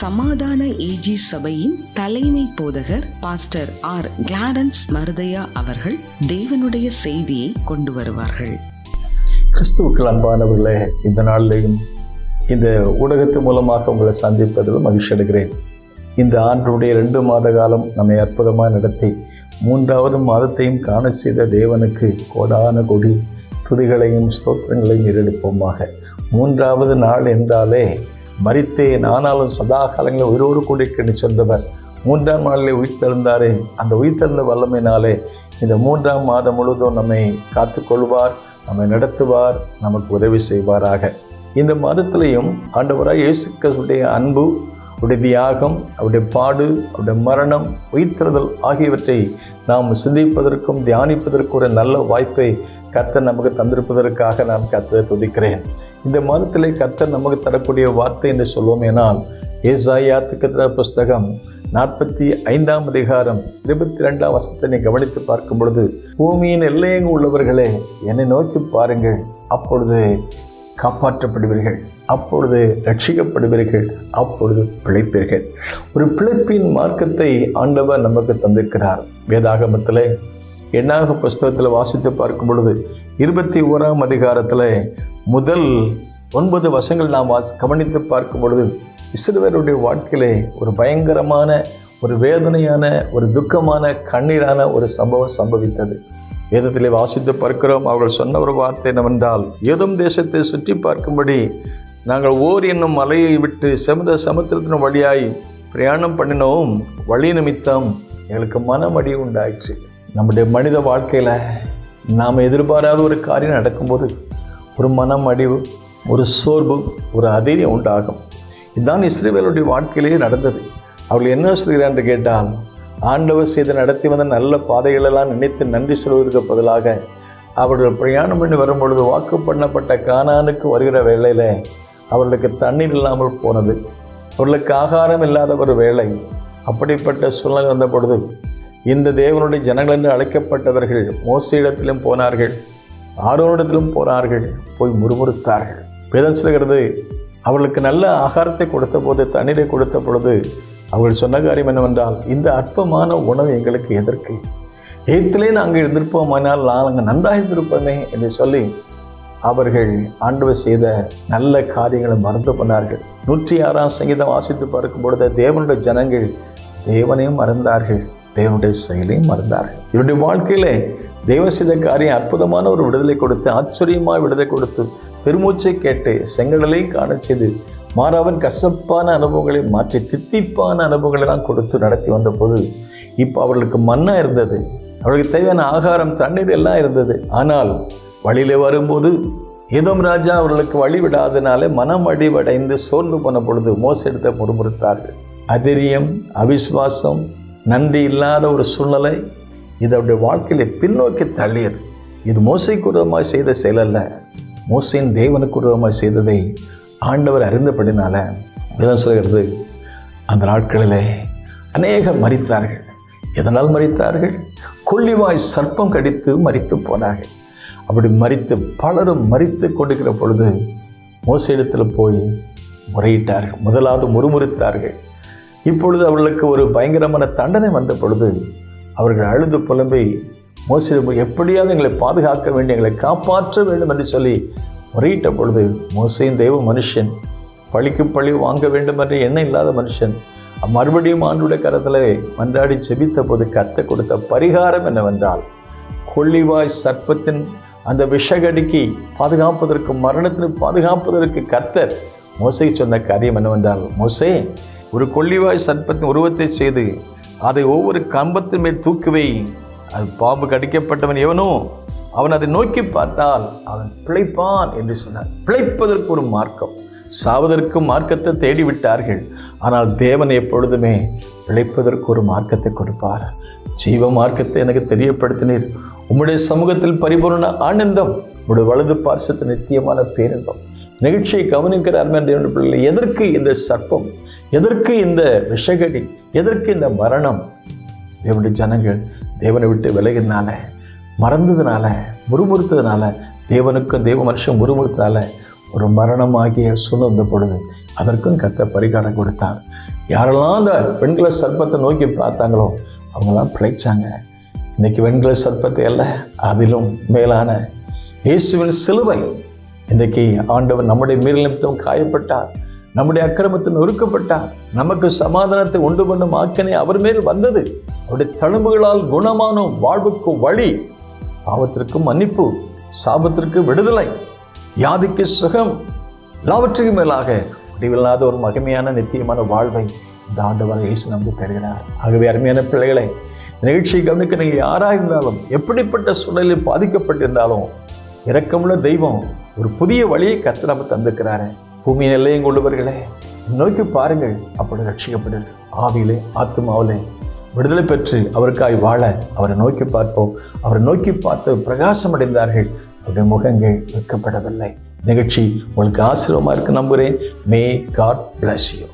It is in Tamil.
சமாதான ஏஜி சபையின் தலைமை போதகர் பாஸ்டர் ஆர் கிளாரன்ஸ் மருதையா அவர்கள் தேவனுடைய செய்தியை கொண்டு வருவார்கள். கிறிஸ்துவுக்கள் அன்பானவர்களே இந்த நாளிலேயும் இந்த ஊடகத்து மூலமாக உங்களை சந்திப்பதில் மகிழ்ச்சி அடைகிறேன். இந்த ஆண்டுடைய ரெண்டு மாத காலம் நம்மை அற்புதமாக நடத்தி மூன்றாவது மாதத்தையும் காண செய்த தேவனுக்கு கோடான கொடி துதிகளையும் ஸ்தோத்திரங்களையும் ஏறெடுப்போமாக மூன்றாவது நாள் என்றாலே மறித்தேன் ஆனாலும் சதா காலங்களில் உயிரோடு கூடிக்கன்னு சென்றவர். மூன்றாம் நாளிலே உயிர்த்தெழுந்தாரே அந்த உயிர்த்தெழுந்த வல்லமையினாலே இந்த மூன்றாம் மாதம் முழுவதும் நம்மை காத்துக்கொள்வார் நம்மை நடத்துவார் நமக்கு உதவி செய்வாராக. இந்த மாதத்திலையும் ஆண்டவராக இயேசுக்களுடைய அன்பு அவருடைய தியாகம் அவருடைய பாடு அவருடைய மரணம் உயிர்த்தெழுதல் ஆகியவற்றை நாம் சிந்திப்பதற்கும் தியானிப்பதற்கு ஒரு நல்ல வாய்ப்பை கர்த்தர் நமக்கு தந்திருப்பதற்காக நான் கர்த்தரை துதிக்கிறேன். இந்த மதத்தில் கர்த்தர் நமக்கு தரக்கூடிய வார்த்தை என்று சொல்வோம் ஏனால் ஏசாயா திக்கத்திர புஸ்தகம் நாற்பத்தி ஐந்தாம் அதிகாரம் இருபத்தி ரெண்டாம் வசத்தை கவனித்து பார்க்கும் பொழுது பூமியின் எல்லையங்கு உள்ளவர்களே என்னை நோக்கி பாருங்கள். அப்பொழுது காப்பாற்றப்படுவீர்கள். அப்பொழுது ரட்சிக்கப்படுவீர்கள் அப்பொழுது பிழைப்பீர்கள். ஒரு பிழைப்பின் மார்க்கத்தை ஆண்டவர் நமக்கு தந்திருக்கிறார். வேதாகமத்தில் எண்ணாக புஸ்தகத்தில் வாசித்து பார்க்கும் பொழுது இருபத்தி ஓராம் அதிகாரத்தில் முதல் ஒன்பது வசங்கள் நாம் வாசி கவனித்து பார்க்கும் பொழுது இஸ்ரவேலுடைய வாழ்க்கையிலே ஒரு பயங்கரமான ஒரு வேதனையான ஒரு துக்கமான கண்ணீரான ஒரு சம்பவம் சம்பவித்தது. வேதத்திலே வாசித்து பார்க்கிறோம். அவர்கள் சொன்ன ஒரு வார்த்தை என்னவென்றால் ஏதும் தேசத்தை சுற்றி பார்க்கும்படி நாங்கள் ஓர் என்னும் மலையை விட்டு செமுத சமுத்திரத்தின் வழியாய் பிரயாணம் பண்ணினோம். வழி நிமித்தம் எங்களுக்கு மனமடி உண்டாயிற்று. நம்முடைய மனித வாழ்க்கையில் நாம் எதிர்பாராத ஒரு காரியம் நடக்கும்போது ஒரு மனம் அடிவு ஒரு சோர்வு ஒரு அதிரியம் உண்டாகும். இதுதான் இஸ்ரேவேலுடைய வாழ்க்கையிலேயே நடந்தது. அவர்கள் என்ன சொல்கிறான் என்று கேட்டால் ஆண்டவர் செய்து நடத்தி வந்த நல்ல பாதைகளெல்லாம் நினைத்து நன்றி சொல்வதற்கு பதிலாக அவர்கள் பிரயாணம் பண்ணி வரும்பொழுது வாக்கு பண்ணப்பட்ட கானானுக்கு வருகிற வேளையில் அவர்களுக்கு தண்ணீர் இல்லாமல் போனது. அவர்களுக்கு ஆகாரம் இல்லாத ஒரு வேலை அப்படிப்பட்ட சூழ்நிலை வந்த பொழுது இந்த தேவனுடைய ஜனங்கள் என்று அழைக்கப்பட்டவர்கள் மோசையிடத்திலும் போனார்கள். ஆரோனிடத்திலும் போனார்கள் போய் முறுமுறுத்தார்கள். வேதம் சொல்கிறது அவர்களுக்கு நல்ல ஆகாரத்தை கொடுத்த போது தண்ணீரை கொடுத்த பொழுது அவர்கள் சொன்ன காரியம் என்னவென்றால் இந்த அற்பமான உணவு எங்களுக்கு எதற்கு? ஏத்திலே நாங்கள் இருந்திருப்போமானால் நாங்கள் நன்றாக இருந்திருப்போமே என்று சொல்லி அவர்கள் ஆண்டவர் செய்த நல்ல காரியங்களை மறந்து போனார்கள். நூற்றி ஆறாம் சங்கீதம் வாசித்து பார்க்கும் பொழுது தேவனுடைய ஜனங்கள் தேவனையும் மறந்தார்கள். தேவனுடைய செயலையும் மறந்தார்கள். இவருடைய வாழ்க்கையிலே தெய்வ செய்த காரியம் அற்புதமான ஒரு விடுதலை கொடுத்து ஆச்சரியமாக விடுதலை கொடுத்து பெருமூச்சை கேட்டு செங்கடலையும் காண செய்து மாறாவன் கசப்பான அனுபவங்களை மாற்றி தித்திப்பான அனுபவங்களை எல்லாம் கொடுத்து நடத்தி வந்தபோது இப்போ அவர்களுக்கு மண்ணா இருந்தது. அவர்களுக்கு தேவையான ஆகாரம் தண்ணீர் எல்லாம் இருந்தது. ஆனால் வழியில் வரும்போது ஏதோம் ராஜா அவர்களுக்கு வழி விடாதனாலே மனம் அடிவடைந்து சோர்ந்து போன பொழுது மோசெடுத்த முறுமுறுத்தார்கள். அதிரியம் அவிஸ்வாசம் நன்றி இல்லாத ஒரு சூழ்நிலை இது அவருடைய வாழ்க்கையில பின்னோக்கி தள்ளியது. இது மோசைக்குருவமாக செய்த செயல் அல்ல மோசையின் தேவனுக்குருவமாக செய்ததை ஆண்டவர் அறிந்தபடினால வேதம் சொல்கிறது அந்த நாட்களிலே அநேகர் மறித்தார்கள் எதனால் மறித்தார்கள் கொள்ளிவாய் சர்ப்பம் கடித்து மறித்து போனார்கள். அப்படி மறித்து பலரும் மறித்து கொடுக்கிற பொழுது மோசையிடத்தில் போய் முறையிட்டார்கள் முதலாவது முறுமுறுத்தார்கள். இப்பொழுது அவர்களுக்கு ஒரு பயங்கரமான தண்டனை வந்த பொழுது அவர்கள் அழுது புலம்பி மோசையிடம் எப்படியாவது எங்களை பாதுகாக்க வேண்டும் எங்களை காப்பாற்ற வேண்டும் என்று சொல்லி முறையிட்ட பொழுது மோசையின் தெய்வ மனுஷன் பழிக்கு பழி வாங்க வேண்டும் என்ற எண்ணம் இல்லாத மனுஷன் மறுபடியும் ஆண்டுடைய கரத்தில் மன்றாடி செபித்த போது கத்த கொடுத்த பரிகாரம் என்னவென்றால் கொள்ளிவாய் சர்ப்பத்தின் அந்த விஷகடிக்கு பாதுகாப்பதற்கு மரணத்திற்கு பாதுகாப்பதற்கு கத்தர் மோசை சொன்ன காரியம் என்னவென்றால் மோசே ஒரு கொள்ளிவாய் சர்ப்பத்தின் உருவத்தை செய்து அதை ஒவ்வொரு கம்பத்தின் மேல் தூக்குவை அது பாம்பு கடிக்கப்பட்டவன் எவனோ அவன் அதை நோக்கி பார்த்தால் அவன் பிழைப்பான் என்று சொன்னான் பிழைப்பதற்கு ஒரு மார்க்கம். சாவதற்கு மார்க்கத்தை தேடி விட்டார்கள் ஆனால் தேவன் எப்பொழுதுமே பிழைப்பதற்கு ஒரு மார்க்கத்தை கொடுப்பார். ஜீவ மார்க்கத்தை எனக்கு தெரியப்படுத்தினீர். உம்முடைய சமூகத்தில் பரிபூர்ண ஆனந்தம் உங்களுடைய வலது பார்சத்து நித்தியமான பேரின்பம். நிகழ்ச்சியை கவனிக்கிறார் என்ற பிள்ளை எதற்கு இந்த சர்ப்பம்? எதற்கு இந்த விஷகடி? எதற்கு இந்த மரணம்? தேவனுடைய ஜனங்கள் தேவனை விட்டு விலகினால மறந்ததுனால முறுமுறுத்ததுனால தேவனுக்கும் தேவ மனுஷன் முறுமுறுத்தால ஒரு மரணமாகிய சுழந்த பொழுது அதற்கும் கத்த பரிகாரம் கொடுத்தார். யாரெல்லாம் அந்த வெண்கல சர்ப்பத்தை நோக்கி பார்த்தாங்களோ அவங்களாம் பிழைச்சாங்க. இன்னைக்கு வெண்கல சர்ப்பத்தை அல்ல அதிலும் மேலான இயேசுவின் சிலுவை. இன்றைக்கு ஆண்டவர் நம்முடைய மீறல் நிமித்தம் காயப்பட்டார். நம்முடைய அக்கிரமத்தில் நொறுக்கப்பட்டார். நமக்கு சமாதானத்தை உண்டு பண்ணும் ஆக்கனை அவர் மேல் வந்தது. அவருடைய தழும்புகளால் குணமானோம் வாழ்வுக்கு வழி. பாவத்திற்கு மன்னிப்பு சாபத்திற்கு விடுதலை. யாதிக்கு சுகம். எல்லாவற்றுக்கும் மேலாக முடிவில்லாத ஒரு மகிமையான நித்தியமான வாழ்வை இந்த ஆண்டவர் இயேசு நமக்கு தருகிறார். ஆகவே அருமையான பிள்ளைகளை நிகழ்ச்சியை கவனிக்க நீங்கள் யாராக இருந்தாலும் எப்படிப்பட்ட சூழலில் பாதிக்கப்பட்டிருந்தாலும் இரக்கமுள்ள தெய்வம் ஒரு புதிய வழியை கத்து நம்ம தந்திருக்கிறாரு. பூமியின் எல்லையும் கொள்ளுவர்களே நோக்கி பாருங்கள். அப்படி ரட்சிக்கப்படுங்கள் ஆவியிலே ஆத்மாவிலே விடுதலை பெற்று அவருக்காய் வாழ அவரை நோக்கி பார்ப்போம். அவரை நோக்கி பார்த்து பிரகாசம் அடைந்தார்கள் அவருடைய முகங்கள் வைக்கப்படவில்லை நிகழ்ச்சி உங்களுக்கு ஆசீர்வமா இருக்கு நம்புகிறேன். May God bless you